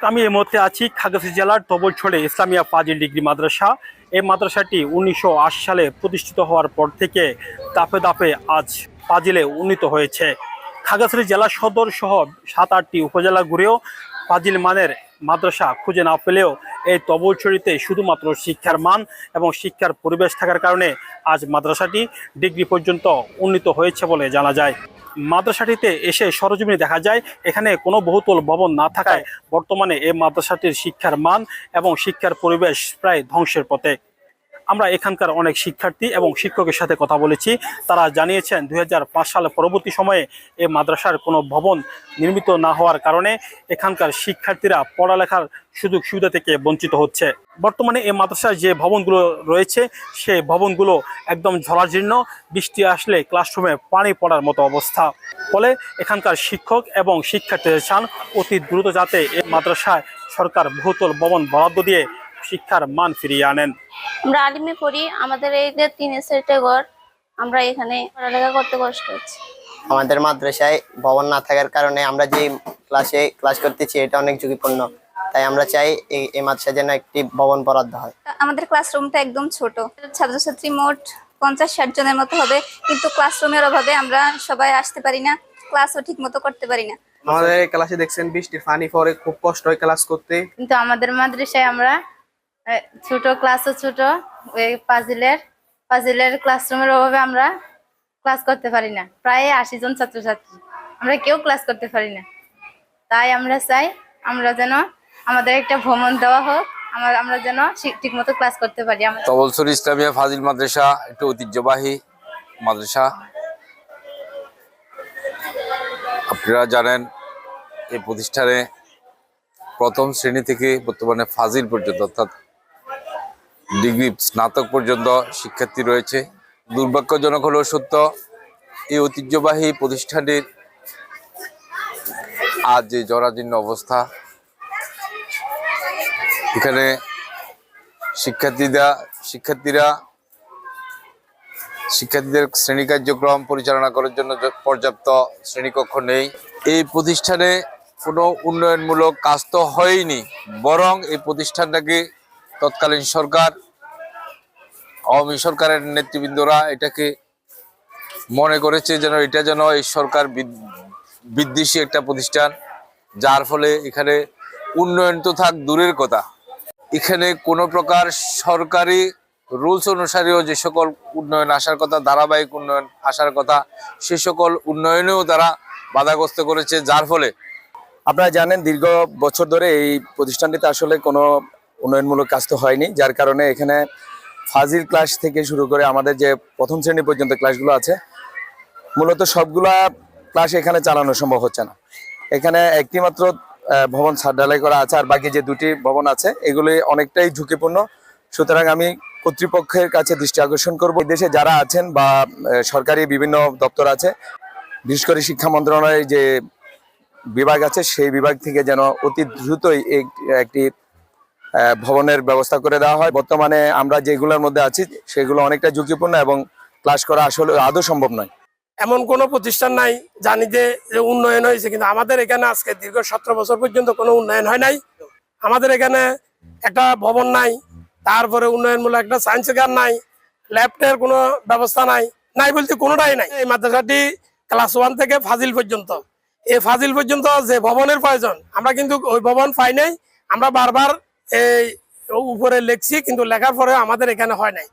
আমি এই মুহূর্তে আছি খাগড়াছড়ি জেলার তবলছড়ে ইসলামিয়া ফাজিল ডিগ্রি মাদ্রাসা। এই মাদ্রাসাটি উনিশশো আশি সালে প্রতিষ্ঠিত হওয়ার পর থেকে দাপে দাপে আজ ফাজিলে উন্নীত হয়েছে। খাগড়াছড়ি জেলা সদর সহ সাত আটটি উপজেলা ঘুরেও ফাজিল মানের মাদ্রাসা খুঁজে না পেলেও এই তবলছড়িতে শুধুমাত্র শিক্ষার মান এবং শিক্ষার পরিবেশ থাকার কারণে আজ মাদ্রাসাটি ডিগ্রি পর্যন্ত উন্নীত হয়েছে বলে জানা যায়। মাদ্রাসাটিতে এসে সরজমিনে দেখা যায় এখানে কোনো বহুতল ভবন না থাকায় বর্তমানে এই মাদ্রাসাটির শিক্ষার মান এবং শিক্ষার পরিবেশ প্রায় ধ্বংসের পথে। আমরা এখানকার অনেক শিক্ষার্থী এবং শিক্ষকের সাথে কথা বলেছি। তারা জানিয়েছেন দুই হাজার পাঁচ সালে পরবর্তী সময়ে এই মাদ্রাসার কোনো ভবন নির্মিত না হওয়ার কারণে এখানকার শিক্ষার্থীরা পড়ালেখার সুযোগ সুবিধা থেকে বঞ্চিত হচ্ছে। বর্তমানে এই মাদ্রাসার যে ভবনগুলো রয়েছে, সে ভবনগুলো একদম ঝরাজীর্ণ বৃষ্টি আসলে ক্লাসরুমে পানি পড়ার মতো অবস্থা। ফলে এখানকার শিক্ষক এবং শিক্ষার্থীদের চান অতি দ্রুত যাতে এই মাদ্রাসায় সরকার বহুতল ভবন বরাদ্দ দিয়ে শিক্ষার মান ফিরিয়ে আনেন। আমরা আলিমে পড়ি আমাদের এই যে তিন সেটে ঘর আমরা এখানে পড়ালেখা করতে কষ্ট হচ্ছে। আমাদের মাদ্রাসায় ভবন না থাকার কারণে আমরা যে ক্লাসে ক্লাস করতেছি এটা অনেক ঝুঁকিপূর্ণ। তাই আমরা চাই এই এই মাদ্রাসায় যেন একটি ভবন বরাদ্দ হয়। আমাদের ক্লাসরুমটা একদম ছোট। ছাত্রছাত্রী মোট পঞ্চাশ ষাট জনের মতো হবে কিন্তু ক্লাসরুমের অভাবে আমরা সবাই আসতে পারি না ক্লাসও ঠিক মতো করতে পারি না। আমাদের এই ক্লাসে দেখছেন বৃষ্টির পানি পরে খুব কষ্ট হয় ক্লাস করতে। কিন্তু আমাদের মাদ্রাসায় আমরা ছোট ক্লাসও ছোট, ওই পাজিলের পাজিলের ক্লাসরুমের অভাবে আমরা ক্লাস করতে পারি না। প্রায় আশি জন ছাত্রছাত্রী। আমরা কেউ ক্লাস করতে পারি না। তাই আমরা চাই আমরা যেন আমাদের একটা ভ্রমণ দেওয়া হোক, আমার যেন ঠিক মতো ক্লাস করতে পারি। তবলসুর ইসলামিয়া ফাজিল মাদ্রাসা, একটি ঐতিহ্যবাহী মাদ্রাসা। আপনারা জানেন, এই প্রতিষ্ঠানে প্রথম শ্রেণি থেকে বর্তমানে ফাজিল পর্যন্ত, অর্থাৎ ডিগ্রি স্নাতক পর্যন্ত শিক্ষার্থী রয়েছে। দুর্ভাগ্যজনক হলেও সত্য, এই ঐতিহ্যবাহী প্রতিষ্ঠানটির আজ যে জরাজীর্ণ অবস্থা, এখানে শিক্ষার্থীরা শিক্ষার্থীরা, শিক্ষার্থীদের শ্রেণি কার্যক্রম পরিচালনা করার জন্য পর্যাপ্ত শ্রেণীকক্ষ নেই। এই প্রতিষ্ঠানে কোনো উন্নয়নমূলক কাজ তো হয়নি, বরং এই প্রতিষ্ঠানটাকে তৎকালীন সরকার, আওয়ামী সরকারের নেতৃবৃন্দরা এটাকে মনে করেছে যেন এটা যেন এই সরকার বিদ- বিদ্বেষী একটা প্রতিষ্ঠান, যার ফলে এখানে উন্নয়ন তো থাক দূরের কথা। এখানে কোনো প্রকার সরকারি রুলস অনুসারেও যে সকল উন্নয়ন আসার কথা, ধারাবাহিক উন্নয়ন আসার কথা, সে সকল উন্নয়নেও তারা বাধাগ্রস্ত করেছে, যার ফলে। আপনারা জানেন, দীর্ঘ বছর ধরে এই প্রতিষ্ঠানটিতে আসলে কোনো উন্নয়নমূলক কাজ তো হয়নি, যার কারণে এখানে ফাজিল ক্লাস থেকে শুরু করে আমাদের যে প্রথম শ্রেণি পর্যন্ত ক্লাসগুলো আছে, মূলত সবগুলা ক্লাস এখানে চালানো সম্ভব হচ্ছে না। এখানে একটি মাত্র ভবন ছাদ ঢালাই করা আছে, আর বাকি যে দুটি ভবন আছে, এগুলি অনেকটাই ঝুঁকিপূর্ণ। সুতরাং আমি কর্তৃপক্ষের কাছে দৃষ্টি আকর্ষণ করব। দেশে যারা আছেন বা সরকারি বিভিন্ন দপ্তর আছে, বিশেষ করে শিক্ষা মন্ত্রণালয়ের যে বিভাগ আছে, সেই বিভাগ থেকে যেন অতি দ্রুতই একটি ভবনের ব্যবস্থা করে দেওয়া হয়। বর্তমানে আমরা যেগুলোর মধ্যে আছি, সেগুলো অনেকটা ঝুঁকিপূর্ণ এবং ক্লাস করা আসলে আদৌ সম্ভব নয়। এমন কোনো প্রতিষ্ঠান নাই, জানি যে উন্নয়ন হয়েছে, কিন্তু আমাদের এখানে আজকে দীর্ঘ সতেরো বছর পর্যন্ত কোনো উন্নয়ন হয় নাই। আমাদের এখানে একটা ভবন নাই, তারপরে উন্নয়নমূলক একটা সায়েন্স গান নাই ল্যাপটের কোনো ব্যবস্থা নাই নাই বলতে কোনোটাই নাই। এই মাদ্রাসাটি ক্লাস ওয়ান থেকে ফাজিল পর্যন্ত। এই ফাজিল পর্যন্ত যে ভবনের প্রয়োজন, আমরা কিন্তু ওই ভবন পাই নাই, আমরা বারবার এই উপরে লেখছি কিন্তু লেখার পরে আমাদের এখানে হয় নাই।